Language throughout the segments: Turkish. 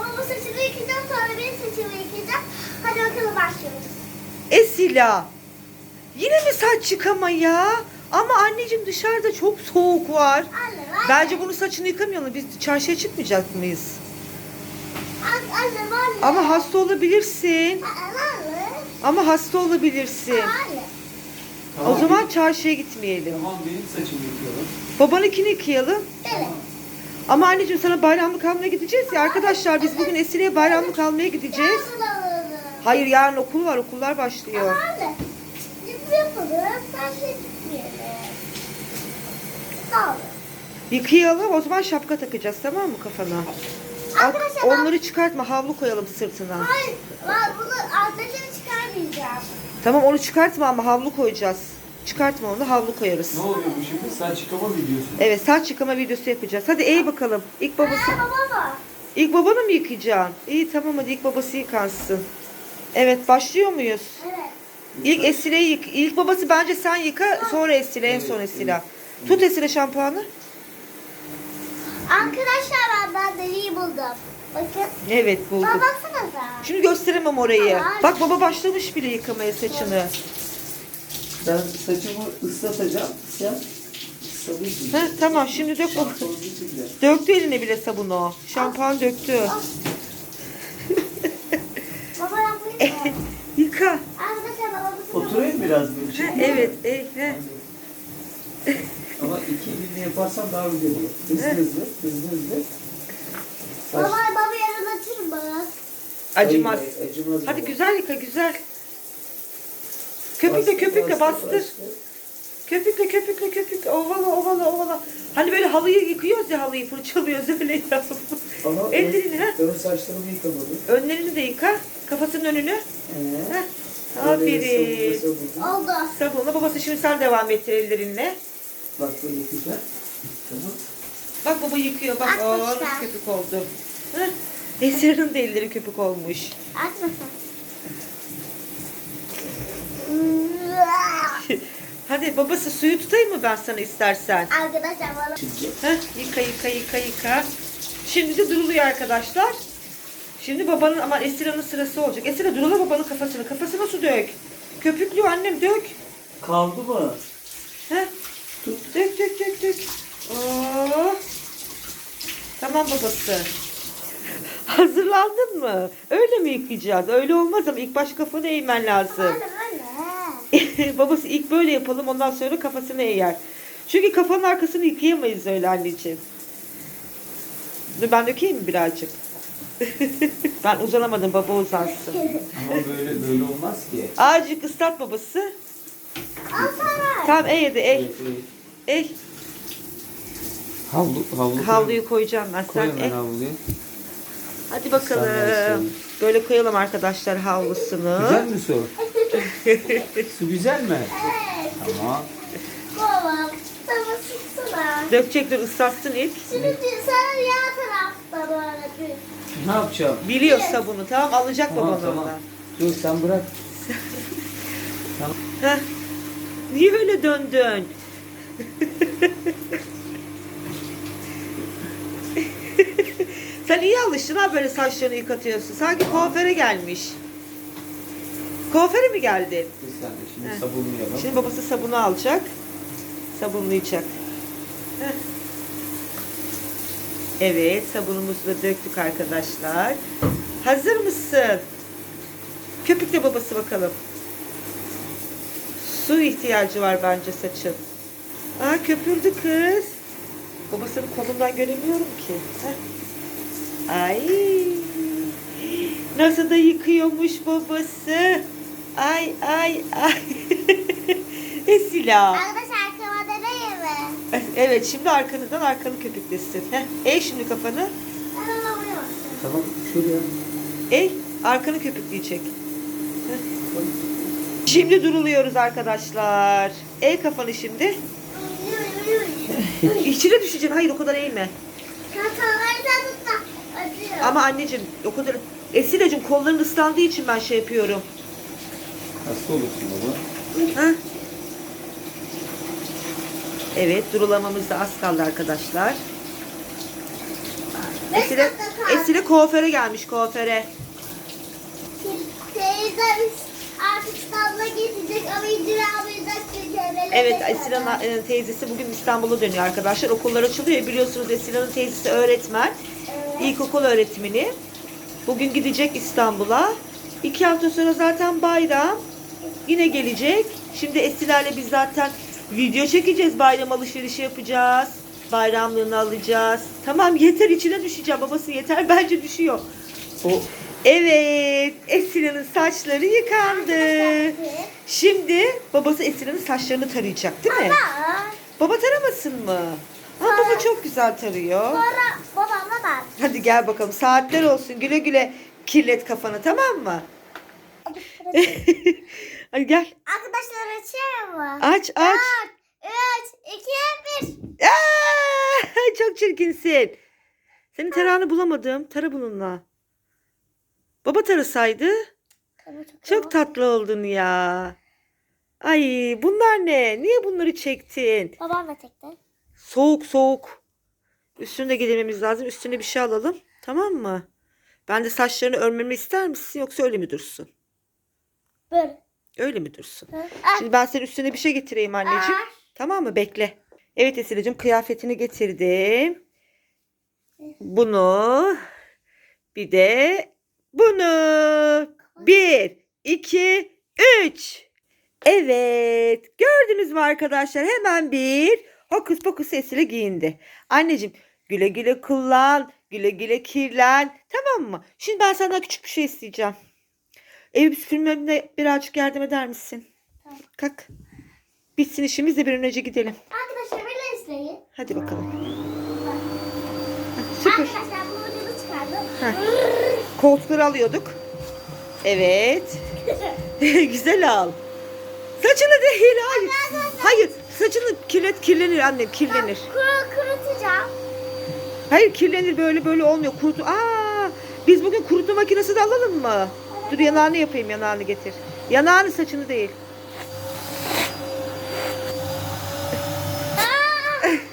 babamın saçını yıkayacağım sonra benim saçımı yıkayacağım. Hadi bakalım başlıyoruz. Esila. Yine mi saç yıkama ya? Ama anneciğim dışarıda çok soğuk var. Anne anne. Bence bunu saçını yıkamayalım. Biz çarşıya çıkmayacak mıyız? Anne anne. anne. Ama hasta olabilirsin. Anne anne. Ama hasta olabilirsin. Anne. O zaman çarşıya gitmeyelim. Tamam benim saçımı yıkayalım. Babanınkini yıkayalım. Evet. Ama anneciğim sana bayramlık almaya gideceğiz ya. Arkadaşlar biz bugün Esile'ye bayramlık almaya gideceğiz. Hayır yarın okul var. Okullar başlıyor. Anne. Yapalım. Şey. Yıkayalım. O zaman şapka takacağız tamam mı kafana? Arkadaşlar onları çıkartma. Havlu koyalım sırtına. Hayır. Bunu alttakini çıkarmayacağım. Tamam onu çıkartma ama havlu koyacağız. Çıkartma onu havlu koyarız. Ne oluyor bu şimdi? Saç yıkama videosu. Evet saç yıkama videosu yapacağız. Hadi eğ bakalım. İlk babası. Aa, baba var. İlk babanı mı yıkayacaksın? İyi tamam hadi ilk babası yıkansın. Evet başlıyor muyuz? Evet. İlk Esile'yi yık. İlk babası bence sen yıka sonra Esile en son Esile. Tut Esile şampuanı. Arkadaşlar ben ben deliği buldum. Bakın. Evet Baba bulduk. baksanıza. Şimdi gösteremem orayı. Tamam. Bak baba başlamış bile yıkamaya saçını. Ben saçımı ıslatacağım. Sen sabun. Heh, tamam şimdi dök baba. Süreceksin. Döktü eline bile sabunu. o. Şampuan döktü. Baba yapmayı mı? Yıka. Oturayım biraz böyle. şey. Heh, evet. e, heh. Ama iki elinle yaparsam daha güzel olur. Hızlı hızlı, hızlı hızlı. Saç- Baba baba yarın açırım bana. Acımaz. Hayır, hayır, acımaz. Hadi baba. güzel yıka güzel. Köpükle köpükle bastır. Köpükle köpükle köpükle ovala ovala ovala. Hani böyle halıyı yıkıyoruz ya halıyı fırçalıyoruz öyle. Ama ön, Ellerini ha. ön saçlarımı yıkamadım. Önlerini de yıka. Kafasının önünü. Ee, böyle Aferin. Oldu. Sabunla babası şimdi sen devam ettir ellerinle. Bak böyle güzel. Tamam. Bak baba yıkıyor bak. Nasıl köpük oldu. Esra'nın da elleri köpük olmuş. Açma sen. Hadi babası suyu tutayım mı ben sana istersen? Arkadaşlar bana. Heh, yıka yıka yıka yıka. Şimdi de duruluyor arkadaşlar. Şimdi babanın ama Esra'nın sırası olacak. Esra durula babanın kafasını. Kafasına su dök. Köpüklüyor annem dök. Kaldı mı? Heh. Tut. Dök dök dök dök. Oo. Tamam babası. Hazırlandın mı? Öyle mi yıkayacağız? Öyle olmaz ama ilk baş kafanı eğmen lazım. anne anne. Babası ilk böyle yapalım ondan sonra kafasını eğer. Çünkü kafanın arkasını yıkayamayız öyle anneciğim. Dur ben dökeyim mi birazcık? ben uzanamadım baba uzansın. Ama böyle böyle olmaz ki. Azıcık ıslat babası. Al sana. Tamam ey hadi ey. Evet, evet. Ey. Havlu, havlu. Havluyu koyacağım ben sen Koyun ben ey. havluyu. Hadi Sen bakalım. Böyle koyalım arkadaşlar havlusunu. Güzel mi su? su güzel mi? Evet. Tamam. Baba. Sana sıksana. Dökecek dur ıslatsın ilk. Şimdi sana yan tarafta böyle bir. Ne yapacağım? Biliyor sabunu tamam alacak Tamam baban tamam. oradan. Dur sen bırak. tamam. Heh. Niye öyle döndün? Sen iyi alıştın ha böyle saçlarını yıkatıyorsun. Sanki kuaföre gelmiş. Kuaföre mi geldin? Bir saniye şimdi Heh. sabunlayalım. Şimdi babası sabunu alacak. Sabunlayacak. Heh. Evet sabunumuzu da döktük arkadaşlar. Hazır mısın? Köpükle babası bakalım. Su ihtiyacı var bence saçın. Aa köpürdü kız. Babasının kolundan göremiyorum ki. Heh. Ay. Nasıl da yıkıyormuş babası. Ay ay ay. Esila. Arkadaşlar arkama deneyim mi? Evet şimdi arkanızdan arkanı köpüklesin. Heh. Ey şimdi kafanı. Ben ona vuruyorum. Tamam şuraya. Ey arkanı köpükleyecek. Heh. Şimdi duruluyoruz arkadaşlar. Ey kafanı şimdi. İçine düşeceksin. Hayır o kadar eğme. Ama anneciğim o kadar... Esile'cim kolların ıslandığı için ben şey yapıyorum. Hasta olursun baba. Ha? Evet durulamamız da az kaldı arkadaşlar. Beş Esile, dakika kaldı. Esile kuaföre gelmiş kuaföre. Teyzemiz artık İstanbul'a gidecek ama İdil almayacak çünkü Evet Esile'nin e, teyzesi bugün İstanbul'a dönüyor arkadaşlar. Okullar açılıyor. Biliyorsunuz Esile'nin teyzesi öğretmen. İlkokul öğretmeni. Bugün gidecek İstanbul'a. İki hafta sonra zaten bayram. Yine gelecek. Şimdi Esiler'le biz zaten video çekeceğiz. Bayram alışverişi yapacağız. Bayramlığını alacağız. Tamam yeter içine düşeceğim. Babası yeter bence düşüyor. O. Evet. Esile'nin saçları yıkandı. Şimdi babası Esile'nin saçlarını tarayacak değil mi? Baba taramasın mı? Ha, baba çok güzel tarıyor. Sonra babamla ben. Hadi gel bakalım. Saatler olsun. Güle güle kirlet kafanı tamam mı? Hadi gel. Arkadaşlar açıyor mu? Aç aç. 3, 2, 1. Aa, çok çirkinsin. Senin tarağını bulamadım. Tara bununla. Baba tarasaydı. Çok tatlı oldun ya. Ay bunlar ne? Niye bunları çektin? Babam da tekte. Soğuk soğuk. Üstünü de giydirmemiz lazım. Üstüne bir şey alalım. Tamam mı? Ben de saçlarını örmemi ister misin yoksa öyle mi dursun? Böyle. Öyle mi dursun? Şimdi ben senin üstüne bir şey getireyim anneciğim. Tamam mı? Bekle. Evet Esile'cim kıyafetini getirdim. Bunu. Bir de bunu. Bir, iki, üç. Evet. Gördünüz mü arkadaşlar? Hemen bir hokus pokus Esile giyindi. Anneciğim güle güle kullan. Güle güle kirlen. Tamam mı? Şimdi ben senden küçük bir şey isteyeceğim. Ev süpürmemde birazcık yardım eder misin? Kalk. Bitsin işimiz de bir an önce gidelim. Arkadaşlar beni izleyin. Hadi bakalım. Heh, Süpür. Arkadaşlar bu ucunu çıkardım. Heh. Koltukları alıyorduk. Evet. Güzel al. Saçını değil hayır. Hayır saçını kirlet kirlenir annem kirlenir. Kuru, kurutacağım. Hayır kirlenir böyle böyle olmuyor. Kurutu. Aa, biz bugün kurutma makinesi de alalım mı? Dur yanağını yapayım yanağını getir. Yanağını saçını değil.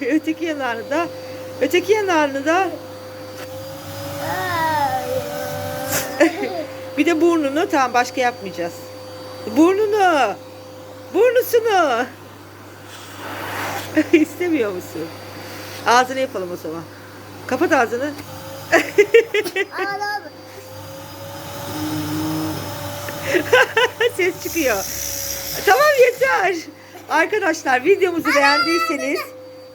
öteki yanağını da. Öteki yanağını da. Bir de burnunu tamam başka yapmayacağız. Burnunu. Burnusunu. İstemiyor musun? Ağzını yapalım o zaman. Kapat ağzını. Ağlam. Ses çıkıyor. Tamam yeter. Arkadaşlar videomuzu beğendiyseniz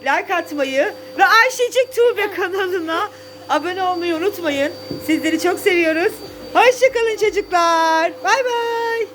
like atmayı ve Ayşecik Tuğbe kanalına abone olmayı unutmayın. Sizleri çok seviyoruz. Hoşçakalın çocuklar. Bay bay.